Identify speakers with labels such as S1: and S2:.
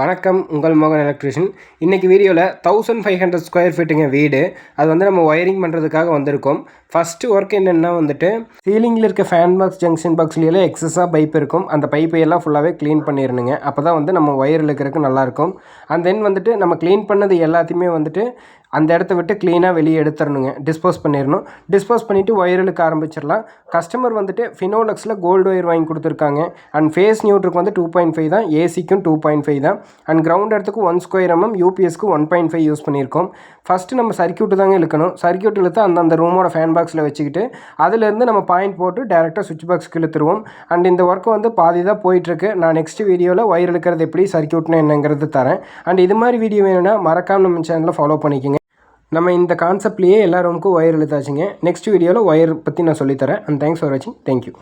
S1: வணக்கம் உங்கள் மோகன் எலக்ட்ரிஷியன். இன்றைக்கி வீடியோவில் தௌசண்ட் ஃபைவ் ஹண்ட்ரட் ஸ்கொயர் ஃபீட்டுங்க வீடு. அது வந்து நம்ம ஒயரிங் பண்ணுறதுக்காக வந்திருக்கோம். ஃபஸ்ட்டு ஒர்க் என்னென்னா வந்துட்டு சீலிங்கில் இருக்க ஃபேன் பாக்ஸ் ஜங்ஷன் பாக்ஸ்லையெல்லாம் எக்ஸஸாக பைப் இருக்கும். அந்த பைப்பை எல்லாம் ஃபுல்லாகவே க்ளீன் பண்ணிடணுங்க அப்போ தான் வந்து நம்ம ஒயர் இழுக்கிறதுக்கு நல்லாயிருக்கும் அண்ட் தென் வந்துட்டு நம்ம க்ளீன் பண்ணது எல்லாத்தையுமே வந்துட்டு அந்த இடத்த விட்டு க்ளீனாக வெளியே எடுத்துடணுங்க டிஸ்போஸ் பண்ணிடணும் டிஸ்போஸ் பண்ணிவிட்டு ஒயர் இழுக்க ஆரம்பிச்சிடலாம் கஸ்டமர் வந்துட்டு ஃபினோலக்ஸில் கோல்டு ஒயர் வாங்கி கொடுத்துருக்காங்க. அண்ட் ஃபேஸ் நியூட்ருக்கு வந்து டூ பாயிண்ட் ஃபைவ் தான். ஏசிக்கும் டூ பாயிண்ட் ஃபைவ் தான். அண்ட் கிரவுண்ட் இடத்துக்கு ஒன் ஸ்கொயர் எம்எம் யூபிஎஸ்க்கு ஒன் பாயிண்ட் ஃபைவ் யூஸ் பண்ணியிருக்கோம் ஃபஸ்ட்டு நம்ம சர்க்கியூட்டு தாங்க இழுக்கணும். சர்க்கியூட் இழுத்து அந்தந்த ரூமோட ஃபேன் பாக்ஸில் வச்சுக்கிட்டு அதுலேருந்து நம்ம பாயிண்ட் போட்டு டேரெக்டாக சுவிட்ச் பாக்ஸ்க்கு இழுத்துருவோம். அண்ட் இந்த ஒர்க்கு வந்து பாதி தான் போயிட்டுருக்கு. நான் நெக்ஸ்ட் வீடியோவில் ஒயர் இழுக்கிறது எப்படி சர்க்கியூட்னு என்னங்கிறது தரேன். அண்ட் இது மாதிரி வீடியோ வேணும்னா மறக்காமல் நம்ம சேனலில் ஃபாலோ பண்ணிக்கோங்க. நம்ம இந்த கான்செப்ட்லேயே எல்லா ரூமுக்கும் ஒயர் இழுத்தாச்சுங்க. நெக்ஸ்ட் வீடியோவில் ஒயர் பற்றி நான் சொல்லித்தரேன். அண்ட் தேங்க்ஸ் ஃபார் வாட்சிங் தேங்க்யூ